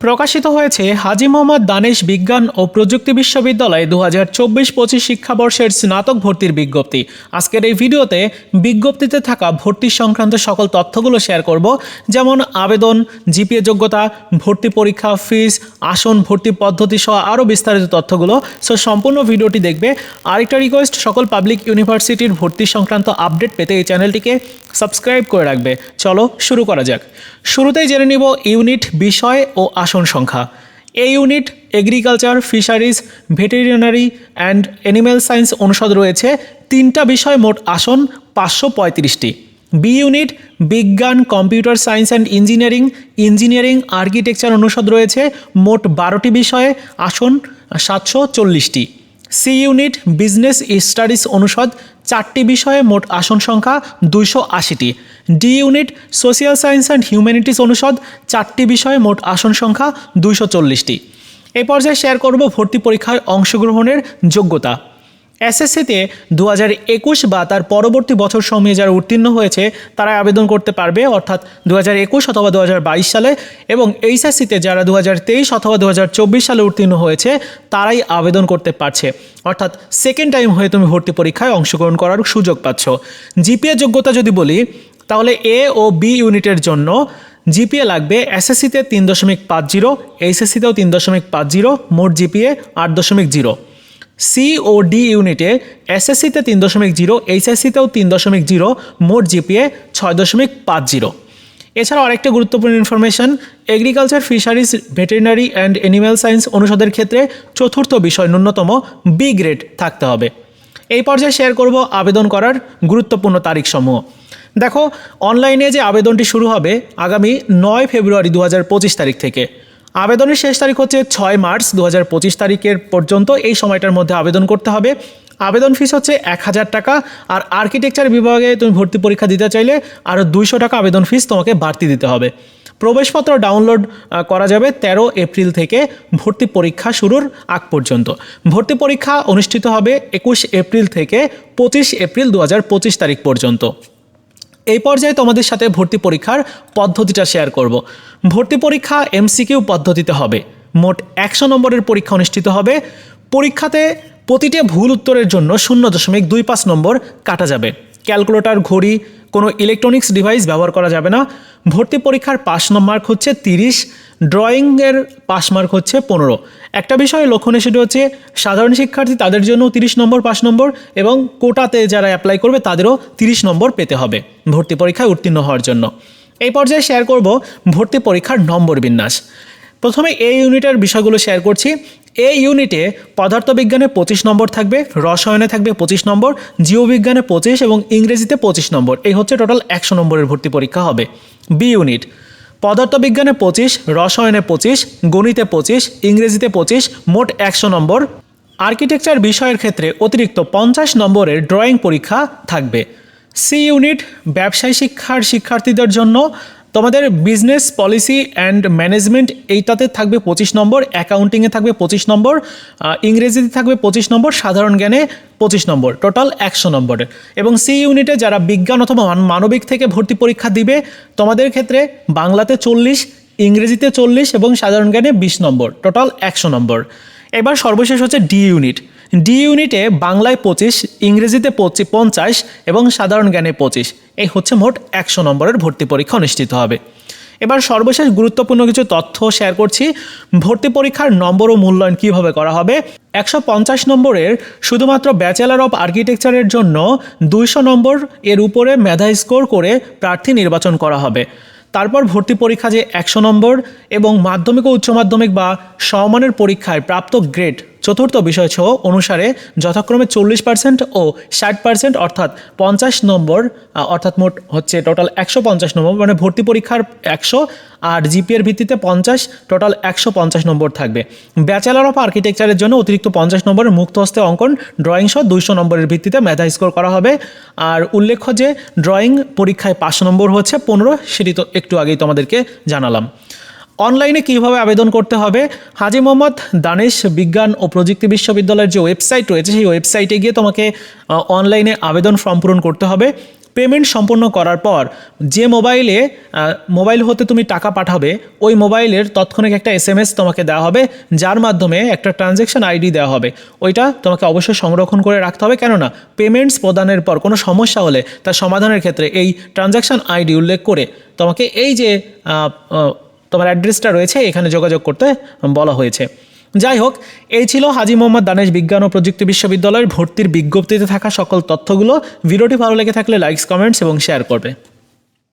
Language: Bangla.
প্রকাশিত হয়েছে হাজি মোহাম্মদ দানেশ বিজ্ঞান ও প্রযুক্তি বিশ্ববিদ্যালয় দু হাজার চব্বিশ পঁচিশ শিক্ষাবর্ষের স্নাতক ভর্তির বিজ্ঞপ্তি। আজকের এই ভিডিওতে বিজ্ঞপ্তিতে থাকা ভর্তি সংক্রান্ত সকল তথ্যগুলো শেয়ার করব, যেমন আবেদন, জিপিএ যোগ্যতা, ভর্তি পরীক্ষা, ফিস, আসন, ভর্তি পদ্ধতি সহ আরও বিস্তারিত তথ্যগুলো। সো সম্পূর্ণ ভিডিওটি দেখবে। আরেকটা রিকোয়েস্ট সকল পাবলিক ইউনিভার্সিটির ভর্তি সংক্রান্ত আপডেট পেতে এই চ্যানেলটিকে সাবস্ক্রাইব করে রাখবে। চলো শুরু করা যাক। শুরুতেই জেনে নিব ইউনিট বিষয় ও আসন সংখ্যা। এই unit, agriculture, fisheries, veterinary and animal science অনুষদ রয়েছে। তিনটা বিষয় মোট আসন পাঁচশো পঁয়ত্রিশটি। বি ইউনিট, বিজ্ঞান, computer science and engineering engineering, architecture অনুষদ রয়েছে। মোট বারোটি বিষয়ে আসন সাতশো চল্লিশটি। সি ইউনিট বিজনেস স্টাডিজ অনুষদ চারটি বিষয়ে মোট আসন সংখ্যা দুইশো আশিটি। D unit social science and humanities অনুষদ চারটি বিষয়ে মোট আসন সংখ্যা দুইশো চল্লিশটি। এ পর্যায়ে শেয়ার করব ভর্তি পরীক্ষায় অংশগ্রহণের যোগ্যতা। এসএসসিতে দু হাজার একুশ বা তার পরবর্তী বছর সময়ে যারা উত্তীর্ণ হয়েছে তারা আবেদন করতে পারবে, অর্থাৎ দু হাজার একুশ অথবা দু হাজার বাইশ সালে এবং এইচএসসিতে যারা দু হাজার তেইশ অথবা দু হাজার চব্বিশ সালে উত্তীর্ণ হয়েছে, তারাই আবেদন করতে পারছে। অর্থাৎ সেকেন্ড টাইম হয়ে তুমি ভর্তি পরীক্ষায় অংশগ্রহণ করার সুযোগ পাচ্ছ। জিপিএ যোগ্যতা যদি বলি, তাহলে এ ও বি ইউনিটের জন্য জিপিএ লাগবে এসএসসিতে তিন দশমিক পাঁচ জিরো এইচএসসিতেও তিন দশমিক পাঁচ জিরো, মোট জিপিএ আট দশমিক জিরো। সি ও ডি ইউনিটে এসএসসিতে তিন দশমিক জিরো এইচএসসিতেও তিন দশমিক জিরো, মোট জিপিএ ছয় দশমিক পাঁচ জিরো। এছাড়াও আরেকটা গুরুত্বপূর্ণ information agriculture fisheries veterinary and animal science অনুষদের ক্ষেত্রে চতুর্থ বিষয়, ন্যূনতম বি গ্রেড থাকতে হবে। এই পর্যায়ে শেয়ার করব আবেদন করার গুরুত্বপূর্ণ তারিখসমূহ। দেখো অনলাইনে যে আবেদনটি শুরু হবে আগামী নয় ফেব্রুয়ারি দু হাজার পঁচিশ তারিখ থেকে। আবেদনের শেষ তারিখ হচ্ছে ছয় মার্চ দু হাজার পঁচিশ তারিখের পর্যন্ত এই সময়টার মধ্যে আবেদন করতে হবে। আবেদন ফিস হচ্ছে এক হাজার টাকা আর আর্কিটেকচার বিভাগে তুমি ভর্তি পরীক্ষা দিতে চাইলে আরও দুইশো টাকা আবেদন ফিস তোমাকে বাড়তি দিতে হবে। প্রবেশপত্র ডাউনলোড করা যাবে তেরো এপ্রিল থেকে ভর্তি পরীক্ষা শুরুর আগ পর্যন্ত। ভর্তি পরীক্ষা অনুষ্ঠিত হবে একুশ এপ্রিল থেকে পঁচিশ এপ্রিল দু হাজার পঁচিশ তারিখ পর্যন্ত। এই পর্যায়ে তোমাদের সাথে ভর্তি পরীক্ষার পদ্ধতিটা শেয়ার করব। ভর্তি পরীক্ষা এমসিকিউ পদ্ধতিতে হবে। মোট একশো নম্বরের পরীক্ষা অনুষ্ঠিত হবে। পরীক্ষাতে প্রতিটি ভুল উত্তরের জন্য শূন্য দশমিক দুই পাঁচ নম্বর কাটা যাবে। ক্যালকুলেটর, ঘড়ি, কোনো ইলেকট্রনিক্স ডিভাইস ব্যবহার করা যাবে না। ভর্তি পরীক্ষার পাস মার্ক হচ্ছে তিরিশ, ড্রয়িংয়ের পাস মার্ক হচ্ছে পনেরো। একটা বিষয় লক্ষণীয় সেটা হচ্ছে সাধারণ শিক্ষার্থী তাদের জন্য তিরিশ নম্বর পাস নম্বর এবং কোটাতে যারা অ্যাপ্লাই করবে তাদেরও তিরিশ নম্বর পেতে হবে ভর্তি পরীক্ষায় উত্তীর্ণ হওয়ার জন্য। এই পর্যায়ে শেয়ার করব ভর্তি পরীক্ষার নম্বর বিন্যাস। প্রথমে এই ইউনিটের বিষয়গুলো শেয়ার করছি। এই ইউনিটে পদার্থবিজ্ঞানে পঁচিশ নম্বর থাকবে, রসায়নে থাকবে পঁচিশ নম্বর, জীববিজ্ঞানে পঁচিশ এবং ইংরেজিতে পঁচিশ নম্বর। এই হচ্ছে টোটাল একশো নম্বরের ভর্তি পরীক্ষা হবে। বি ইউনিট পদার্থবিজ্ঞানে পঁচিশ, রসায়নে পঁচিশ, গণিতে পঁচিশ, ইংরেজিতে পঁচিশ, মোট একশো নম্বর। আর্কিটেকচার বিষয়ের ক্ষেত্রে অতিরিক্ত পঞ্চাশ নম্বরের ড্রয়িং পরীক্ষা থাকবে। সি ইউনিট ব্যবসায় শিক্ষার শিক্ষার্থীদের জন্য তোমাদের বিজনেস পলিসি অ্যান্ড ম্যানেজমেন্ট এইটাতে থাকবে পঁচিশ নম্বর অ্যাকাউন্টিংয়ে থাকবে পঁচিশ নম্বর ইংরেজিতে থাকবে পঁচিশ নম্বর, সাধারণ জ্ঞানে পঁচিশ নম্বর টোটাল একশো নম্বরের এবং সি ইউনিটে যারা বিজ্ঞান অথবা মান- মানবিক থেকে ভর্তি পরীক্ষা দিবে, তোমাদের ক্ষেত্রে বাংলাতে চল্লিশ, ইংরেজিতে চল্লিশ এবং সাধারণ জ্ঞানে বিশ নম্বর টোটাল একশো নম্বর। এবার সর্বশেষ হচ্ছে ডি ইউনিট ডি ইউনিটে বাংলায় পঁচিশ, ইংরেজিতে পঁচি পঞ্চাশ এবং সাধারণ জ্ঞানে পঁচিশ। এই হচ্ছে মোট একশো নম্বরের ভর্তি পরীক্ষা অনুষ্ঠিত হবে। এবার সর্বশেষ গুরুত্বপূর্ণ কিছু তথ্য শেয়ার করছি। ভর্তি পরীক্ষার নম্বর ও মূল্যায়ন কীভাবে করা হবে? একশো পঞ্চাশ নম্বরের শুধুমাত্র ব্যাচেলার অফ আর্কিটেকচারের জন্য দুইশো নম্বর এর উপরে মেধা স্কোর করে প্রার্থী নির্বাচন করা হবে। তারপর ভর্তি পরীক্ষা যে একশো নম্বর এবং মাধ্যমিক ও উচ্চ মাধ্যমিক বা সমমানের পরীক্ষায় প্রাপ্ত গ্রেড চতুর্থ বিষয় সহ অনুসারে যথাক্রমে চল্লিশ পার্সেন্ট ও ষাট পার্সেন্ট অর্থাৎ পঞ্চাশ নম্বর অর্থাৎ মোট হচ্ছে টোটাল একশো পঞ্চাশ নম্বর মানে ভর্তি পরীক্ষার একশো আর জিপিএর ভিত্তিতে পঞ্চাশ টোটাল একশো পঞ্চাশ নম্বর থাকবে। ব্যাচেলার অফ আর্কিটেকচারের জন্য অতিরিক্ত পঞ্চাশ নম্বরের মুক্ত হস্তে অঙ্কন ড্রয়িং সহ দুইশো নম্বরের ভিত্তিতে মেধা স্কোর করা হবে। আর উল্লেখ্য যে ড্রয়িং পরীক্ষায় পাঁচশো নম্বর হচ্ছে পনেরো, সেটি তো একটু আগেই তোমাদেরকে জানালাম। অনলাইনে কীভাবে আবেদন করতে হবে? হাজি মোহাম্মদ দানেশ বিজ্ঞান ও প্রযুক্তি বিশ্ববিদ্যালয়ের যে ওয়েবসাইট রয়েছে, সেই ওয়েবসাইটে গিয়ে তোমাকে অনলাইনে আবেদন ফর্ম পূরণ করতে হবে। পেমেন্ট সম্পন্ন করার পর যে মোবাইলে মোবাইল হতে তুমি টাকা পাঠাবে, ওই মোবাইলের তৎক্ষণিক একটা এস তোমাকে দেওয়া হবে, যার মাধ্যমে একটা ট্রানজ্যাকশন আইডি দেওয়া হবে। ওইটা তোমাকে অবশ্যই সংরক্ষণ করে রাখতে হবে। কেননা, পেমেন্টস প্রদানের পর কোনো সমস্যা হলে তার সমাধানের ক্ষেত্রে এই ট্রানজ্যাকশন আইডি উল্লেখ করে তোমাকে এই যে তোমার অ্যাড্রেসটা রয়েছে, এখানে যোগাযোগ করতে বলা হয়েছে। যাই হোক, এই ছিল হাজি মোহাম্মদ দানেশ বিজ্ঞান ও প্রযুক্তি বিশ্ববিদ্যালয়ের ভর্তির বিজ্ঞপ্তিতে থাকা সকল তথ্যগুলো। ভিডিওটি ভালো লেগে থাকলে লাইকস কমেন্টস এবং শেয়ার করবে।